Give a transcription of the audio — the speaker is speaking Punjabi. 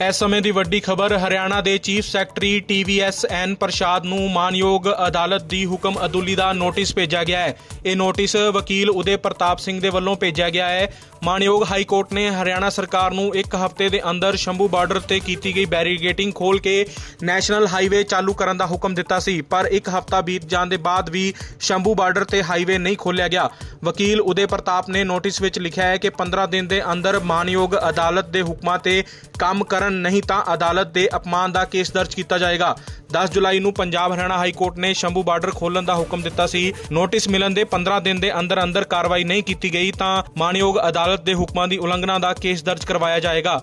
ਇਸ ਸਮੇਂ ਦੀ ਵੱਡੀ ਖਬਰ, ਹਰਿਆਣਾ ਦੇ ਚੀਫ ਸੈਕਟਰੀ ਟੀਵੀਐਸ ਐਨ ਪ੍ਰਸ਼ਾਦ ਨੂੰ ਮਾਨਯੋਗ ਅਦਾਲਤ ਦੀ ਹੁਕਮ ਅਦੁੱਲੀ ਦਾ ਨੋਟਿਸ ਭੇਜਿਆ ਗਿਆ ਹੈ। ਇਹ ਨੋਟਿਸ ਵਕੀਲ ਉਦੇ ਪ੍ਰਤਾਪ ਸਿੰਘ ਦੇ ਵੱਲੋਂ ਭੇਜਿਆ ਗਿਆ ਹੈ। ਮਾਨਯੋਗ ਹਾਈ ਕੋਰਟ ਨੇ ਹਰਿਆਣਾ ਸਰਕਾਰ ਨੂੰ ਇੱਕ ਹਫ਼ਤੇ ਦੇ ਅੰਦਰ ਸ਼ੰਭੂ ਬਾਰਡਰ ਤੇ ਕੀਤੀ ਗਈ ਬੈਰੀਗੇਟਿੰਗ ਖੋਲ ਕੇ ਨੈਸ਼ਨਲ ਹਾਈਵੇ ਚਾਲੂ ਕਰਨ ਦਾ ਹੁਕਮ ਦਿੱਤਾ ਸੀ, ਪਰ ਇੱਕ ਹਫ਼ਤਾ ਬੀਤ ਜਾਣ ਦੇ ਬਾਅਦ ਵੀ ਸ਼ੰਭੂ ਬਾਰਡਰ ਤੇ ਹਾਈਵੇ ਨਹੀਂ ਖੋਲ੍ਹਿਆ ਗਿਆ। ਵਕੀਲ ਉਦੇ ਪ੍ਰਤਾਪ ਨੇ ਨੋਟਿਸ ਵਿੱਚ ਲਿਖਿਆ ਹੈ ਕਿ 15 ਦਿਨ ਦੇ ਅੰਦਰ ਮਾਨਯੋਗ ਅਦਾਲਤ ਦੇ ਹੁਕਮਾਂ ਤੇ ਕੰਮ ਕਰਨ ਨਹੀਂ ਤਾਂ ਅਦਾਲਤ ਦੇ ਅਪਮਾਨ ਦਾ ਕੇਸ ਦਰਜ ਕੀਤਾ ਜਾਏਗਾ। 10 ਜੁਲਾਈ ਨੂੰ ਪੰਜਾਬ ਹਰਿਆਣਾ ਹਾਈ ਕੋਰਟ ਨੇ ਸ਼ੰਭੂ ਬਾਰਡਰ ਖੋਲਣ ਦਾ ਹੁਕਮ ਦਿੱਤਾ ਸੀ। ਨੋਟਿਸ ਮਿਲਣ ਦੇ 15 ਦਿਨ ਦੇ ਅੰਦਰ ਅੰਦਰ ਕਾਰਵਾਈ ਨਹੀਂ ਕੀਤੀ ਗਈ ਤਾਂ ਮਾਨਯੋਗ ਅਦਾਲਤ ਦੇ ਹੁਕਮਾਂ ਦੀ ਉਲੰਘਣਾ ਦਾ ਕੇਸ ਦਰਜ ਕਰਵਾਇਆ ਜਾਏਗਾ।